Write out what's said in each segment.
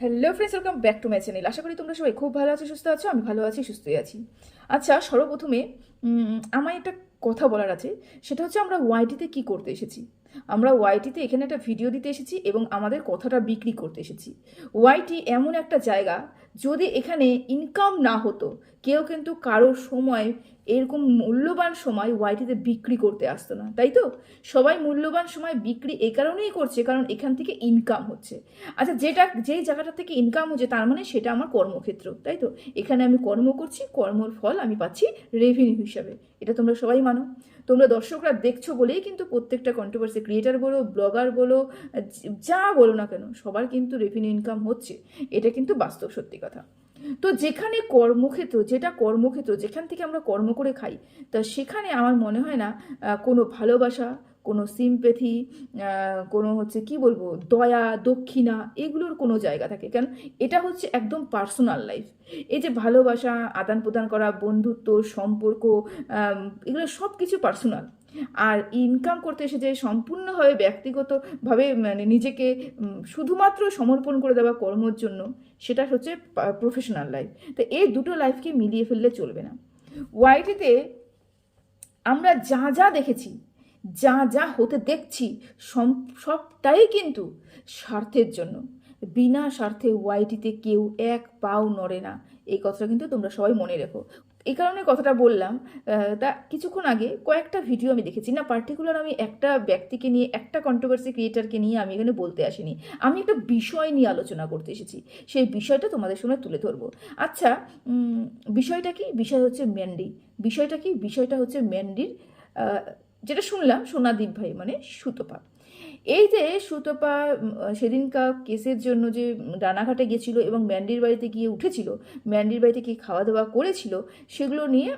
Hello friends welcome back to my channel আশা করি তোমরা সবাই খুব ভালো আছো, সুস্থ আছো, আমি ভালো আছি, সুস্থই আছি। আচ্ছা সর্বপ্রথমে আমার একটা কথা বলার আছে। সেটা হচ্ছে আমরা ওয়াইটিতে কি করতে এসেছি? আমরা ওয়াইটিতে এখানে একটা ভিডিও দিতে এসেছি এবং আমাদের কথাটা বিক্রি করতে এসেছি। ওয়াইটি এমন একটা জায়গা, যদি এখানে ইনকাম না হতো, কেউ কিন্তু কারোর সময়, এরকম মূল্যবান সময় ওয়াইটিতে বিক্রি করতে আসতো না, তাই তো? সবাই মূল্যবান সময় বিক্রি এই কারণেই করছে, কারণ এখান থেকে ইনকাম হচ্ছে। আচ্ছা যেটা, যেই জায়গাটা থেকে ইনকাম হচ্ছে, তার মানে সেটা আমার কর্মক্ষেত্র, তাই তো? এখানে আমি কর্ম করছি, কর্মর ফল আমি পাচ্ছি রেভিনিউ হিসাবে। এটা তোমরা সবাই মানো। তোমরা দর্শকরা দেখছ বলেই কিন্তু প্রত্যেকটা কন্ট্রোভার্সি ক্রিয়েটার বলো ব্লগার বলো, যা বলো না কেন, সবার কিন্তু রেভিনিউ ইনকাম হচ্ছে। এটা কিন্তু বাস্তব সত্যি কথা। তো যেখানে কর্মক্ষেত্র, যেটা কর্মক্ষেত্র, যেখান থেকে আমরা কর্ম করে খাই, তা সেখানে আমার মনে হয় না কোনো ভালোবাসা কোনো সিম্পেথি কোনো হচ্ছে কি বলব, দয়া, দক্ষিণা এগুলোর কোনো জায়গা থাকে। কারণ এটা হচ্ছে একদম পার্সোনাল লাইফ এই যে ভালোবাসা আদান প্রদান করা, বন্ধুত্ব, সম্পর্ক এগুলো সব কিছু পার্সোনাল আর ইনকাম করতে এসে যে সম্পূর্ণভাবে ব্যক্তিগতভাবে মানে নিজেকে শুধুমাত্র সমর্পণ করে দেওয়া কর্মর জন্য, সেটা হচ্ছে প্রফেশনাল লাইফ তো এই দুটো লাইফকে মিলিয়ে ফেললে চলবে না। ওয়াইটিতে আমরা যা যা দেখেছি যা যা হতে দেখছি সবটাই কিন্তু স্বার্থের জন্য। বিনা স্বার্থে ওয়াইটিতে কেউ এক পাও নড়ে না। এই কথাটা কিন্তু তোমরা সবাই মনে রেখো। এই কারণে কথাটা বললাম তা কিছুক্ষণ আগে কয়েকটা ভিডিও আমি দেখেছি। না পার্টিকুলার আমি একটা ব্যক্তিকে নিয়ে, একটা কন্ট্রোভার্সি ক্রিয়েটারকে নিয়ে আমি এখানে বলতে আসিনি। আমি একটা বিষয় নিয়ে আলোচনা করতে এসেছি। সেই বিষয়টা তোমাদের সামনে তুলে ধরবো। আচ্ছা বিষয়টা কি? বিষয় হচ্ছে ম্যান্ডি বিষয়টা কি? বিষয়টা হচ্ছে ম্যান্ডির যেটা শুনলাম সোনাদীপ ভাই মানে সুতপা। এই যে সুতপা সেদিনকা কেসের জন্য যে রানাঘাটে গেছিল এবং ম্যান্ডির বাড়িতে গিয়ে উঠেছিল, ম্যান্ডির বাড়িতে কি খাওয়া দাওয়া করেছিল, সেগুলো নিয়ে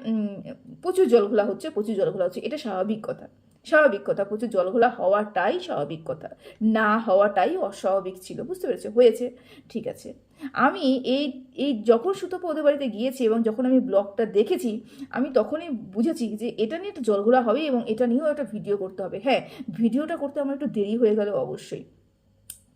প্রচুর জলঘোলা হচ্ছে, প্রচুর জলঘোলা হচ্ছে, এটা স্বাভাবিক কথা। স্বাভাবিক কথা, প্রচুর জলঘোলা হওয়াটাই স্বাভাবিক কথা। না হওয়াটাই অস্বাভাবিক ছিল, বুঝতে পেরেছ? হয়েছে, ঠিক আছে। আমি এই এই যখন সুতপা বাড়িতে গিয়েছি এবং যখন আমি ব্লগটা দেখেছি, আমি তখনই বুঝেছি যে এটা নিয়ে একটা জলঘোলা হবে এবং এটা নিয়েও একটা ভিডিও করতে হবে। হ্যাঁ ভিডিওটা করতে আমার একটু দেরি হয়ে গেল অবশ্যই।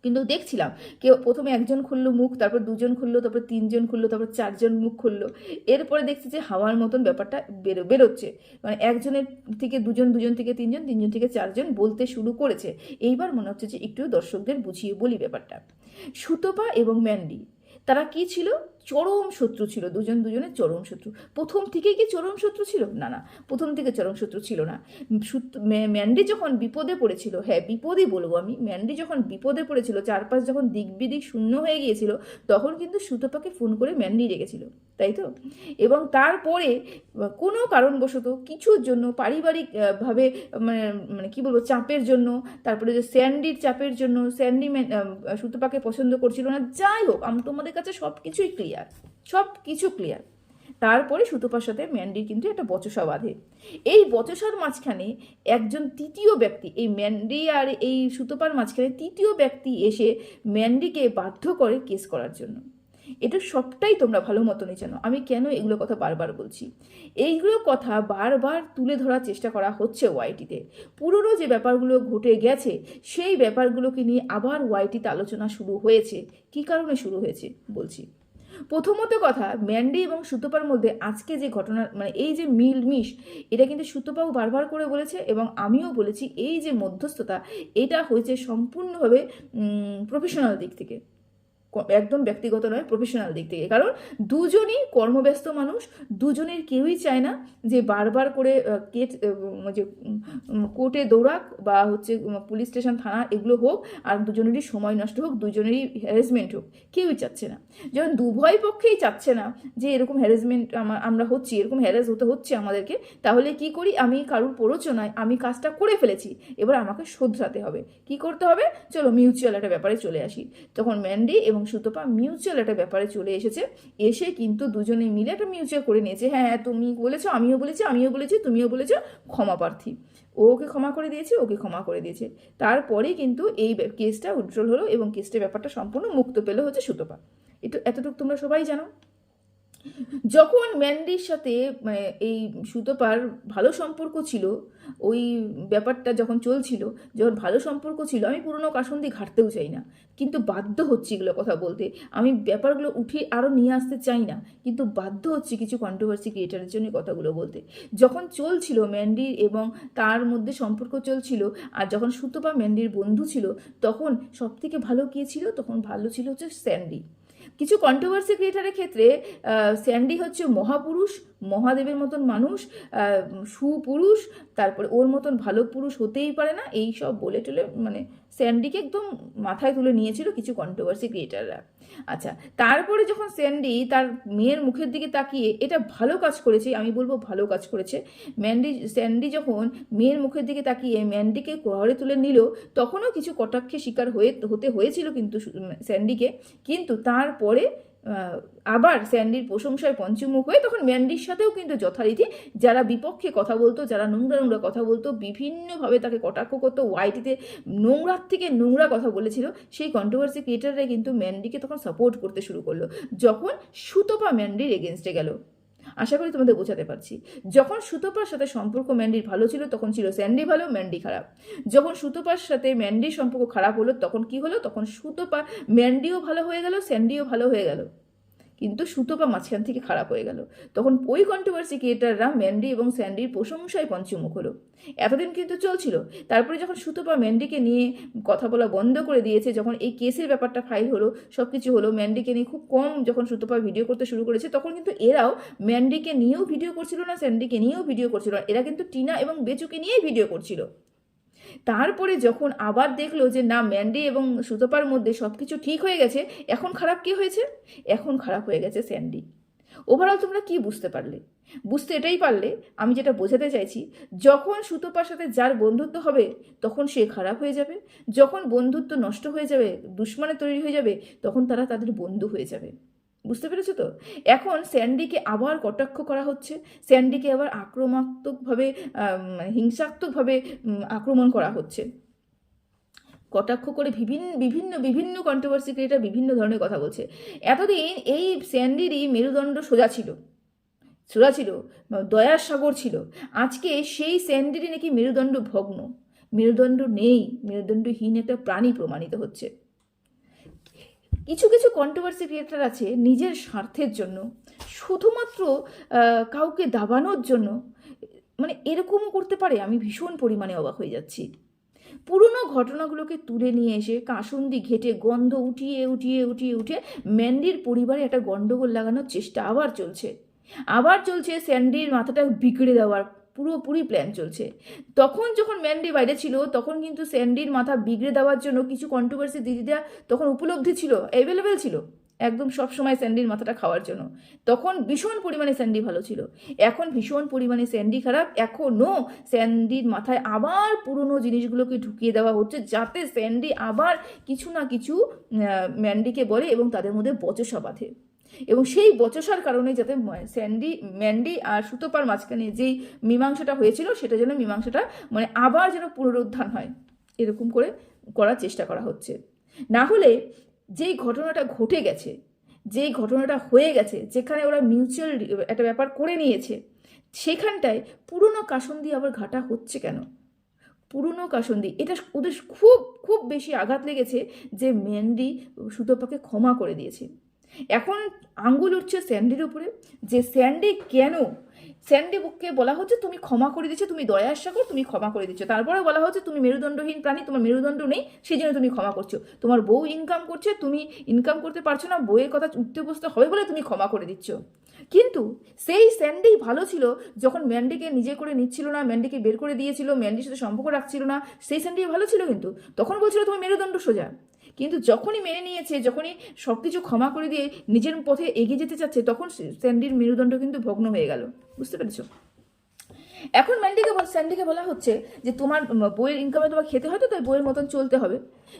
কিন্তু দেখছিলাম কেউ প্রথমে একজন খুললো মুখ, তারপর দুজন খুললো, তারপর তিনজন খুললো, তারপর চারজন মুখ খুললো। এরপরে দেখছি যে হাওয়ার মতন ব্যাপারটা বেরো, বেরোচ্ছে। মানে একজনের থেকে দুজন দুজন থেকে তিনজন তিনজন থেকে চারজন বলতে শুরু করেছে। এইবার মনে হচ্ছে যে একটু দর্শকদের বুঝিয়ে বলি ব্যাপারটা। সুতপা এবং ম্যান্ডি, তারা কি ছিল? চরম শত্রু ছিল দুজন দুজনের চরম শত্রু। প্রথম থেকেই কি চরম শত্রু ছিল? না না প্রথম থেকে চরম শত্রু ছিল না। ম্যান্ডি যখন বিপদে পড়েছিল হ্যাঁ বিপদই বলব আমি ম্যান্ডি যখন বিপদে পড়েছিল চারপাশ যখন দিক বিদিক শূন্য হয়ে গিয়েছিল তখন কিন্তু সুতপাকে ফোন করে ম্যান্ডি রেখেছিল তাই তো? এবং তারপরে কোনো কারণবশত কিছুর জন্য পারিবারিক আহ, ভাবে মানে মানে কি বলব চাপের জন্য তারপরে যে স্যান্ডির চাপের জন্য স্যান্ডি সুতপাকে পছন্দ করছিল না যাই হোক আমি তোমাদের কাছে সব কিছুই ক্লিয়ার সব কিছু ক্লিয়ার তারপরে সুতপার সাথে ম্যান্ডির কিন্তু একটা বচসা বাঁধে। এই বচসার মাঝখানে একজন তৃতীয় ব্যক্তি, এই ম্যান্ডি আর এই সুতপার মাঝখানে তৃতীয় ব্যক্তি এসে ম্যান্ডিকে বাধ্য করে কেস করার জন্য। এটা সবটাই তোমরা ভালো মতনই জানো। আমি কেন এগুলো কথা বারবার বলছি? এইগুলো কথা বারবার তুলে ধরার চেষ্টা করা হচ্ছে ওয়াইটিতে। পুরনো যে ব্যাপারগুলো ঘটে গেছে, সেই ব্যাপারগুলোকে নিয়ে আবার ওয়াইটিতে আলোচনা শুরু হয়েছে। কী কারণে শুরু হয়েছে? বলছি। প্রথমত কথা ম্যান্ডি এবং সুতপার মধ্যে আজকে যে ঘটনা মানে এই যে মিল মিশ এটা কিন্তু সুতপাও বারবার করে বলেছে এবং আমিও বলেছি এই যে মধ্যস্থতা, এটা হয়েছে সম্পূর্ণভাবে প্রফেশনাল দিক থেকে। একদম ব্যক্তিগত নয় প্রফেশনাল দিক থেকে। কারণ দুজনই কর্মব্যস্ত মানুষ, দুজনের কেউই চায় না যে বারবার করে কেট যে কোর্টে দৌড়াক বা হচ্ছে পুলিশ স্টেশন, থানা, এগুলো হোক, আর দুজনেরই সময় নষ্ট হোক, দুজনেরই হ্যারাসমেন্ট হোক, কেউই চাচ্ছে না। যেমন দুভয় পক্ষেই চাচ্ছে না যে এরকম হ্যারাসমেন্ট আমরা হচ্ছি, এরকম হ্যারাস হতে হচ্ছে আমাদেরকে, তাহলে কি করি? আমি কারুর প্ররোচনায় আমি কাজটা করে ফেলেছি, এবার আমাকে শোধরাতে হবে। কি করতে হবে? চলো মিউচুয়াল একটা ব্যাপারে চলে আসি। তখন ম্যান্ডি এবং সুতপা মিউচুয়াল একটা ব্যাপারে চলে এসেছে। এসে কিন্তু দুজনে মিলে একটা মিউচুয়াল করে নিয়েছে। হ্যাঁ হ্যাঁ তুমি বলেছ, আমিও বলেছি আমিও বলেছি, তুমিও বলেছ, ক্ষমা প্রার্থী। ও ওকে ক্ষমা করে দিয়েছে, ওকে ক্ষমা করে দিয়েছে। তারপরেই কিন্তু এই কেসটা উজ্জ্বল হলো এবং কেসটা ব্যাপারটা সম্পূর্ণ মুক্ত পেল হচ্ছে সুতপা। এটা এতটুকু তোমরা সবাই জানো। যখন ম্যান্ডির সাথে মানে এই সুতোপার ভালো সম্পর্ক ছিল, ওই ব্যাপারটা যখন চলছিল, যখন ভালো সম্পর্ক ছিল, আমি পুরনো কাসন্দি ঘাটতেও চাই না। কিন্তু বাধ্য হচ্ছি এগুলো কথা বলতে। আমি ব্যাপারগুলো উঠে আরও নিয়ে আসতে চাই না। কিন্তু বাধ্য হচ্ছি কিছু কন্ট্রোভার্সি ক্রিয়েটারের জন্য কথাগুলো বলতে। যখন চলছিল ম্যান্ডির এবং তার মধ্যে সম্পর্ক চলছিল, আর যখন সুতপা ম্যান্ডির বন্ধু ছিল, তখন সব থেকে ভালো কে ছিল? তখন ভালো ছিল হচ্ছে স্যান্ডি কিছু কন্ট্রোভার্সি ক্রিয়েটারের ক্ষেত্রে স্যান্ডি হচ্ছে মহাপুরুষ মহাদেবের মতন মানুষ সুপুরুষ, তারপরে ওর মতন ভালো পুরুষ হতেই পারে না, এই সব বলে টলে মানে স্যান্ডিকে একদম মাথায় তুলে নিয়েছিল কিছু কন্ট্রোভার্সি ক্রিয়েটাররা আচ্ছা তারপরে যখন স্যান্ডি তার মেয়ের মুখের দিকে তাকিয়ে, এটা ভালো কাজ করেছে, আমি বলব ভালো কাজ করেছে। ম্যান্ডি, স্যান্ডি যখন মেয়ের মুখের দিকে তাকিয়ে ম্যান্ডিকে ঘরে তুলে নিল, তখনও কিছু কটাক্ষে শিকার হয়ে, হতে হয়েছিল কিন্তু স্যান্ডিকে। কিন্তু তারপরে আবার স্যান্ডির প্রশংসায় পঞ্চমুখ হয়ে তখন ম্যান্ডির সাথেও কিন্তু যথারীতি যারা বিপক্ষে কথা বলতো, যারা নোংরা নোংরা কথা বলতো, বিভিন্নভাবে তাকে কটাক্ষ করতো, ওয়াইটিতে নোংরার থেকে নোংরা কথা বলেছিল, সেই কন্ট্রোভার্সি ক্রিয়েটাররা কিন্তু ম্যান্ডিকে তখন সাপোর্ট করতে শুরু করল, যখন সুতপা ম্যান্ডির এগেনস্টে গেল। আশা করি তোমাদের বোঝাতে পারছি। যখন সুতোপার সাথে সম্পর্ক ম্যান্ডির ভালো ছিল, তখন ছিল স্যান্ডি ভালো, ম্যান্ডি খারাপ। যখন সুতোপার সাথে ম্যান্ডির সম্পর্ক খারাপ হলো, তখন কি হলো? তখন সুতোপা ম্যান্ডিও ভালো হয়ে গেল, স্যান্ডিও ভালো হয়ে গেল। কিন্তু সুতপা মাঝখান থেকে খারাপ হয়ে গেল। তখন ওই কন্ট্রোভার্সি ক্রিয়েটাররা ম্যান্ডি এবং স্যান্ডির প্রশংসায় পঞ্চমুখ হলো। এতদিন কিন্তু চলছিল। তারপরে যখন সুতপা ম্যান্ডিকে নিয়ে কথা বলা বন্ধ করে দিয়েছে, যখন এই কেসের ব্যাপারটা ফাইল হলো সব কিছু হলো ম্যান্ডিকে নিয়ে খুব কম যখন সুতপা ভিডিও করতে শুরু করেছে, তখন কিন্তু এরাও ম্যান্ডিকে নিয়েও ভিডিও করছিল না স্যান্ডিকে নিয়েও ভিডিও করছিল না। এরা কিন্তু টিনা এবং বেচুকে নিয়েই ভিডিও করছিল। তারপরে যখন আবার দেখল যে না ম্যান্ডি এবং সুতপার মধ্যে সব কিছু ঠিক হয়ে গেছে, এখন খারাপ কি হয়েছে? এখন খারাপ হয়ে গেছে স্যান্ডি ওভারঅল তোমরা কি বুঝতে পারলে? বুঝতে এটাই পারলে, আমি যেটা বোঝাতে চাইছি, যখন সুতপার সাথে যার বন্ধুত্ব হবে, তখন সে খারাপ হয়ে যাবে। যখন বন্ধুত্ব নষ্ট হয়ে যাবে, দুশ্মনে তৈরি হয়ে যাবে, তখন তারা তাদের বন্ধু হয়ে যাবে। বুঝতে পেরেছ তো? এখন স্যান্ডিকে আবার কটাক্ষ করা হচ্ছে। স্যান্ডিকে আবার আক্রমাত্মকভাবে হিংসাত্মকভাবে আক্রমণ করা হচ্ছে। কটাক্ষ করে বিভিন্ন বিভিন্ন বিভিন্ন কন্ট্রোভার্সি ক্রিয়েটার বিভিন্ন ধরনের কথা বলছে। এতদিন এই স্যান্ডিরই মেরুদণ্ড সোজা ছিল। সোজা ছিল, দয়ার সাগর ছিল। আজকে সেই স্যান্ডিরই নাকি মেরুদণ্ড ভগ্ন। মেরুদণ্ড নেই। মেরুদণ্ডহীন একটা প্রাণী প্রমাণিত হচ্ছে। কিছু কিছু কন্ট্রোভার্সি ক্রিয়েটার আছে নিজের স্বার্থের জন্য। শুধুমাত্র কাউকে দাবানোর জন্য। মানে এরকমও করতে পারে, আমি ভীষণ পরিমাণে অবাক হয়ে যাচ্ছি। পুরনো ঘটনাগুলোকে তুলে নিয়ে এসে কাসুন্দি ঘেটে গন্ধ উঠিয়ে উঠিয়ে উঠিয়ে উঠিয়ে ম্যান্ডির পরিবারে একটা গন্ডগোল লাগানোর চেষ্টা আবার চলছে। আবার চলছে স্যান্ডির মাথাটা বিগড়ে দেওয়ার পুরোপুরি প্ল্যান চলছে। তখন যখন ম্যান্ডি বাইরে ছিল, তখন কিন্তু স্যান্ডির মাথা বিগড়ে দেওয়ার জন্য কিছু কন্ট্রোভার্সি দিদিরা তখন উপলব্ধি ছিল অ্যাভেলেবেল ছিল একদম সব সময় স্যান্ডির মাথাটা খাওয়ার জন্য। তখন ভীষণ পরিমাণে স্যান্ডি ভালো ছিল। এখন ভীষণ পরিমাণে স্যান্ডি খারাপ। এখনও স্যান্ডির মাথায় আবার পুরনো জিনিসগুলোকে ঢুকিয়ে দেওয়া হচ্ছে যাতে স্যান্ডি আবার কিছু না কিছু ম্যান্ডিকে বলে এবং তাদের মধ্যে বচসা বাঁধে। এবং সেই বচসার কারণে যাতে স্যান্ডি, ম্যান্ডি আর সুতোপার মাঝখানে যেই মীমাংসাটা হয়েছিল, সেটা যেন মীমাংসাটা মানে আবার যেন পুনরুত্থান হয়। এরকম করে করার চেষ্টা করা হচ্ছে। না হলে যেই ঘটনাটা ঘটে গেছে, যেই ঘটনাটা হয়ে গেছে, যেখানে ওরা মিউচুয়াল একটা ব্যাপার করে নিয়েছে, সেখানটায় পুরনো কাসন্দি আবার ঘাটা হচ্ছে কেন? পুরনো কাসন্দি, এটা ওদের খুব খুব বেশি আঘাত লেগেছে যে ম্যান্ডি সুতোপাকে ক্ষমা করে দিয়েছে। এখন আঙ্গুল উঠছে স্যান্ডির উপরে, যে স্যান্ডি কেন? স্যান্ডি বুককে বলা হচ্ছে তুমি ক্ষমা করে দিচ্ছ তুমি দয়ার সাগর তুমি ক্ষমা করে দিচ্ছ তারপরে বলা হচ্ছে তুমি মেরুদণ্ডহীন প্রাণী, তোমার মেরুদণ্ড নেই সেই জন্য তুমি ক্ষমা করছ। তোমার বউ ইনকাম করছে, তুমি ইনকাম করতে পারছ না, বউয়ের কথা উঠতে বসতে হবে বলে তুমি ক্ষমা করে দিচ্ছ। কিন্তু সেই স্যান্ডি ভালো ছিল যখন ম্যান্ডিকে নিজে করে নিচ্ছিল না, ম্যান্ডিকে বের করে দিয়েছিল, ম্যান্ডির সাথে সম্পর্ক রাখছিল না, সেই স্যান্ডি ভালো ছিল কিন্তু। তখন বলছিল তুমি মেরুদণ্ড সোজা। কিন্তু যখনই মেনে নিয়েছে, যখনই সব কিছু ক্ষমা করে দিয়ে নিজের পথে এগিয়ে যেতে চাচ্ছে, তখন স্যান্ডির মেরুদণ্ড কিন্তু ভগ্ন হয়ে গেল। বুঝতে পেরেছ? এখন ম্যান্ডিকে বল, স্যান্ডিকে বলা হচ্ছে যে, তোমার বইয়ের ইনকামে তোমার খেতে হয় তো, তাই বইয়ের মতন চলতে হবে।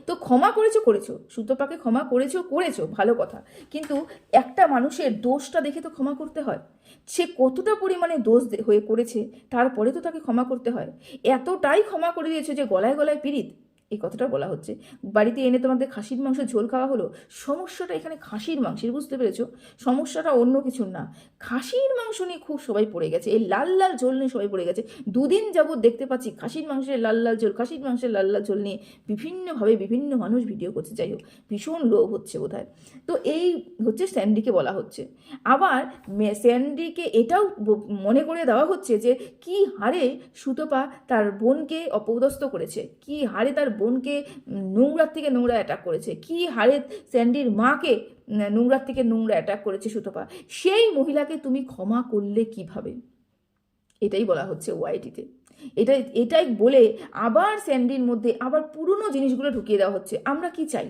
তো ক্ষমা করেছ করেছ। সুতোপাকে ক্ষমা করেছ করেছ, ভালো কথা। কিন্তু একটা মানুষের দোষটা দেখে তো ক্ষমা করতে হয়। সে কতটা পরিমাণে দোষ হয়ে করেছে, তারপরে তো তাকে ক্ষমা করতে হয়। এতটাই ক্ষমা করে দিয়েছে যে, গলায় গলায় পীড়িত। এই কথাটা বলা হচ্ছে। বাড়িতে এনে তোমাদের খাসির মাংস ঝোল খাওয়া হলো, সমস্যাটা এখানে খাসির মাংসের, বুঝতে পেরেছ? সমস্যাটা অন্য কিছু না। খাসির মাংস নিয়ে খুব সবাই পড়ে গেছে, এই লাল লাল ঝোল নিয়ে সবাই পড়ে গেছে। দুদিন যাবৎ দেখতে পাচ্ছি খাসির মাংসের লাল লাল ঝোল, খাসির মাংসের লাল লাল ঝোল নিয়ে বিভিন্নভাবে বিভিন্ন মানুষ ভিডিও করছে। যাই হোক, ভীষণ লোভ হচ্ছে বোধহয়। তো এই হচ্ছে স্যান্ডিকে বলা হচ্ছে। আবার স্যান্ডিকে এটাও মনে করে দেওয়া হচ্ছে যে, কি হারে সুতপা তার বোনকে অপদস্থ করেছে? কি হারে তার বোনকে নোংরার থেকে নোংরা অ্যাটাক করেছে। কি হারে স্যান্ডির মাকে নোংরার থেকে নোংরা অ্যাটাক করেছে সুতপা? সেই মহিলাকে তুমি ক্ষমা করলে কীভাবে? এটাই বলা হচ্ছে ওয়াইটিতে এটা, এটাই বলে আবার স্যান্ডির মধ্যে আবার পুরনো জিনিসগুলো ঢুকিয়ে দেওয়া হচ্ছে। আমরা কি চাই?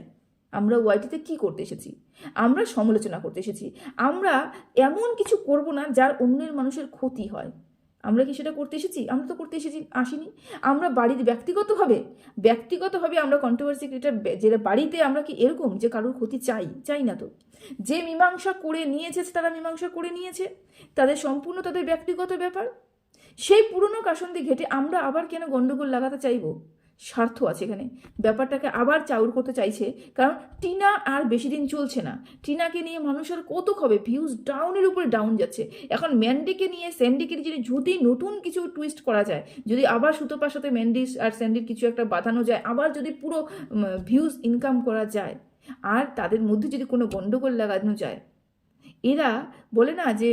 আমরা ওয়াইটিতে কি করতে এসেছি? আমরা সমালোচনা করতে এসেছি। আমরা এমন কিছু করব না যার অন্যের মানুষের ক্ষতি হয়। আমরা কি সেটা করতে এসেছি? আমরা তো করতে এসেছি, আসিনি। আমরা বাড়ির ব্যক্তিগতভাবে ব্যক্তিগতভাবে আমরা কন্ট্রোভার্সি ক্রিয়েটার যেটা বাড়িতে আমরা কি এরকম যে কারোর ক্ষতি চাই চাই না তো? যে মীমাংসা করে নিয়েছে, তারা মীমাংসা করে নিয়েছে, তাদের সম্পূর্ণ তাদের ব্যক্তিগত ব্যাপার। সেই পুরনো কাসন্দি ঘেটে আমরা আবার কেন গণ্ডগোল লাগাতে চাইব? স্বার্থ আছে এখানে। ব্যাপারটাকে আবার চাউর করতে চাইছে, কারণ টিনা আর বেশি দিন চলছে না। টিনাকে নিয়ে মানুষের কত হবে ভিউজ ডাউনের উপরে ডাউন যাচ্ছে। এখন ম্যান্ডিকে নিয়ে স্যান্ডিকে যদি যদি নতুন কিছু টুইস্ট করা যায়, যদি আবার সুতোপার সাথে ম্যান্ডি আর স্যান্ডির কিছু একটা বাঁধানো যায়, আবার যদি পুরো ভিউজ ইনকাম করা যায়, আর তাদের মধ্যে যদি কোনো গণ্ডগোল লাগানো যায়, এরা বলে না যে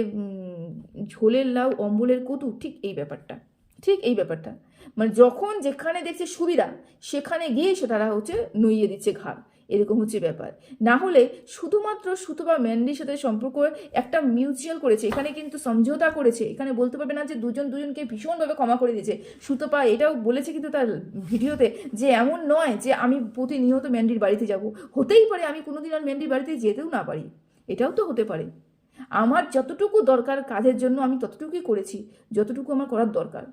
ঝোলের লাউ, অম্বলের কতু ঠিক এই ব্যাপারটা। ঠিক এই ব্যাপারটা। মানে যখন যেখানে দেখছে সুবিধা, সেখানে গিয়ে সে তারা হচ্ছে নুইয়ে দিচ্ছে ঘাড়। এরকম হচ্ছে ব্যাপার। না হলে শুধুমাত্র সুতো বা ম্যান্ডির সাথে সম্পর্ক একটা মিউচুয়াল করেছে। এখানে কিন্তু সমঝোতা করেছে। এখানে বলতে পারবে না যে দুজন দুজনকে ভীষণভাবে ক্ষমা করে দিয়েছে। সুতপা এটাও বলেছে কিন্তু তার ভিডিওতে যে এমন নয় যে আমি প্রতিনিয়ত ম্যান্ডির বাড়িতে যাব। হতেই পারে আমি কোনোদিন আর ম্যান্ডির বাড়িতে যেতেও না পারি। এটাও তো হতে পারে। আমার যতটুকু দরকার কাজের জন্য আমি ততটুকুই করেছি। যতটুকু আমার করার দরকার।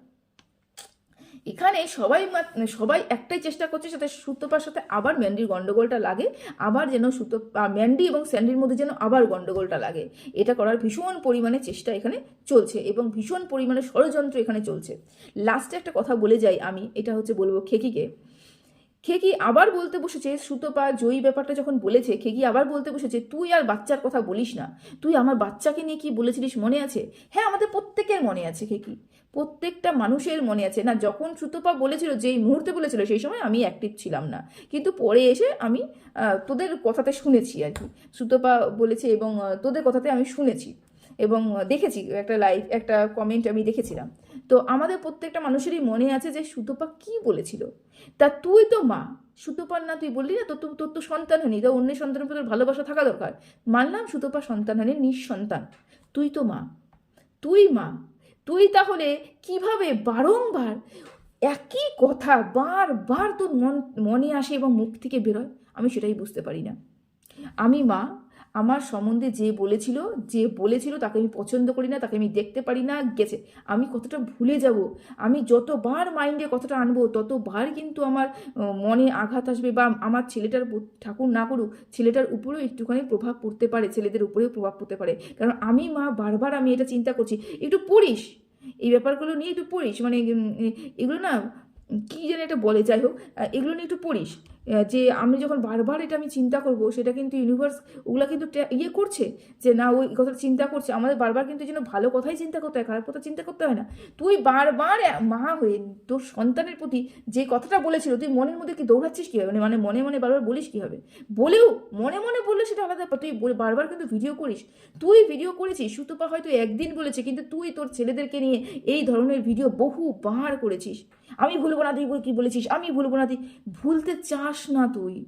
এখানে সবাই মা- সবাই একটাই চেষ্টা করছে সাথে সুতোপার সাথে আবার ম্যান্ডির গণ্ডগোলটা লাগে, আবার যেন সুতো ম্যান্ডি এবং স্যান্ডির মধ্যে যেন আবার গণ্ডগোলটা লাগে। এটা করার ভীষণ পরিমাণে চেষ্টা এখানে চলছে এবং ভীষণ পরিমাণে ষড়যন্ত্র এখানে চলছে। লাস্টে একটা কথা বলে যাই আমি, এটা হচ্ছে বলব খেকিকে। খেকি আবার বলতে বসেছে? সুতপা জয়ী ব্যাপারটা যখন বলেছে খেকি আবার বলতে বসেছে, তুই আর বাচ্চার কথা বলিস না। তুই আমার বাচ্চাকে নিয়ে কি বলেছিলিস মনে আছে? হ্যাঁ আমাদের প্রত্যেকের মনে আছে খেকি প্রত্যেকটা মানুষের মনে আছে। না, যখন সুতপা বলেছিল, যেই মুহূর্তে বলেছিল, সেই সময় আমি অ্যাক্টিভ ছিলাম না। কিন্তু পরে এসে আমি তোদের কথাতে শুনেছি আর কি। সুতপা বলেছে এবং তোদের কথাতে আমি শুনেছি। এবং দেখেছি একটা লাইভ একটা কমেন্ট আমি দেখেছিলাম। তো আমাদের প্রত্যেকটা মানুষেরই মনে আছে যে সুতপা কি বলেছিল? তা তুই তো মা, সুতোপার না তুই বললি না, তো তোর তো সন্তান সন্তানহানি তা অন্য সন্তানের প্রতি ভালোবাসা থাকা দরকার। মানলাম সুতোপা সন্তানহানি নিঃসন্তান। তুই তো মা, তুই মা, তুই তাহলে কীভাবে বারংবার একই কথা বারবার তোর মন, মনে আসে এবং মুখ থেকে বেরোয়? আমি সেটাই বুঝতে পারি না। আমি মা আমার সম্বন্ধে যে বলেছিল যে বলেছিল তাকে আমি পছন্দ করি না, তাকে আমি দেখতে পারি না, গেছে। আমি কতটা ভুলে যাব? আমি যতবার মাইন্ডে কথাটা আনব, ততবার কিন্তু আমার মনে আঘাত আসবে বা আমার ছেলেটার ঠাকুর না করুক, ছেলেটার উপরেও একটুখানি প্রভাব পড়তে পারে, ছেলেদের উপরেও প্রভাব পড়তে পারে। কারণ আমি, মা, বারবার আমি এটা চিন্তা করছি, একটু পড়িস। এই ব্যাপারগুলো নিয়ে একটু পড়িস মানে এগুলো না কী যেন এটা বলে, যাই হোক এগুলো নিয়ে একটু পড়িস। যে আমি যখন বারবার এটা আমি চিন্তা করব, সেটা কিন্তু ইউনিভার্স ওগুলা কিন্তু ইয়ে করছে যে না, ওই কথাটা চিন্তা করছে। আমাদের বারবার কিন্তু যেন ভালো কথাই চিন্তা করতে হয়, খারাপ কথা চিন্তা করতে হয় না। তুই বারবার মা হয়ে তোর সন্তানের প্রতি যে কথাটা বলেছিল, তুই মনের মধ্যে কি দৌড়াচ্ছিস কী হবে মানে মনে মনে বারবার বলিস কী হবে বলেও, মনে মনে বললে সেটা আলাদা তুই বারবার কিন্তু ভিডিও করিস। তুই ভিডিও করেছিস সুতপা হয়তো একদিন বলেছে, কিন্তু তুই তোর ছেলেদেরকে নিয়ে এই ধরনের ভিডিও বহুবার করেছিস। আমি ভুলবো না, তুই কি বলেছিস? আমি ভুলবো না, তুই ভুলতে চাস না তুই।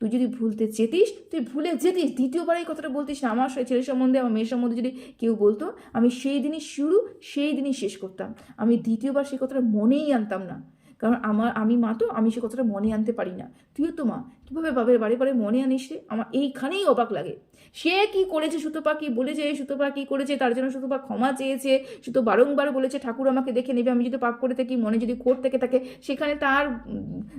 তুই যদি ভুলতে চেতিস তুই ভুলে যেতিস। দ্বিতীয়বার এই কথাটা বলতিস না। আমার ছেলের সম্বন্ধে, আমার মেয়ের সম্বন্ধে যদি কেউ বলতো, আমি সেই দিনই শুরু, সেই দিনই শেষ করতাম। আমি দ্বিতীয়বার সেই কথাটা মনেই আনতাম না। কারণ আমার, আমি মা তো, আমি সে কথাটা মনে আনতে পারি না। তুইও তো মা, কীভাবে বাবার বারে বারে মনে আনিস রে? আমার এইখানেই অবাক লাগে। সে কি করেছে সুতপা, কি বলেছে? সুতপা কি করেছে? তার জন্য সুতপা ক্ষমা চেয়েছে। সুতো বারংবার বলেছে, ঠাকুর আমাকে দেখে নেবে। আমি যদি পাপ করে থাকি, মনে যদি খোট থেকে থাকে, সেখানে তার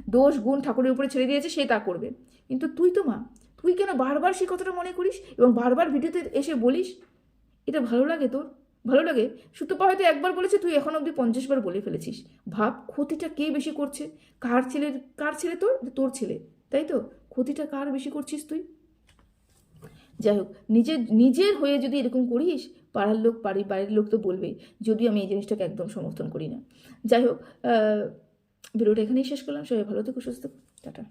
দোষ, গুণ ঠাকুরের উপরে ছেড়ে দিয়েছে, সে তা করবে। কিন্তু তুই তো মা, তুই কেন বারবার সেই কথাটা মনে করিস? এবং বারবার ভিডিওতে এসে বলিস? এটা ভালো লাগে তোর? ভালো লাগে? সুতপা হয়তো একবার বলেছে, তুই এখন অবধি পঞ্চাশ বার বলে ফেলেছিস। ভাব, ক্ষতিটা কে বেশি করছে? কার ছেলের, কার ছেলে তোর? তোর ছেলে, তাই তো? ক্ষতিটা কার বেশি করছিস তুই? যাই হোক, নিজের নিজের হয়ে যদি এরকম করিস, পাড়ার লোক বাড়ি বাড়ির লোক তো বলবেই, যদিও আমি এই জিনিসটাকে একদম সমর্থন করি না। যাই হোক ভিডিওটা এখানেই শেষ করলাম, সবাই ভালো থেকো, সুস্থ। টাটা।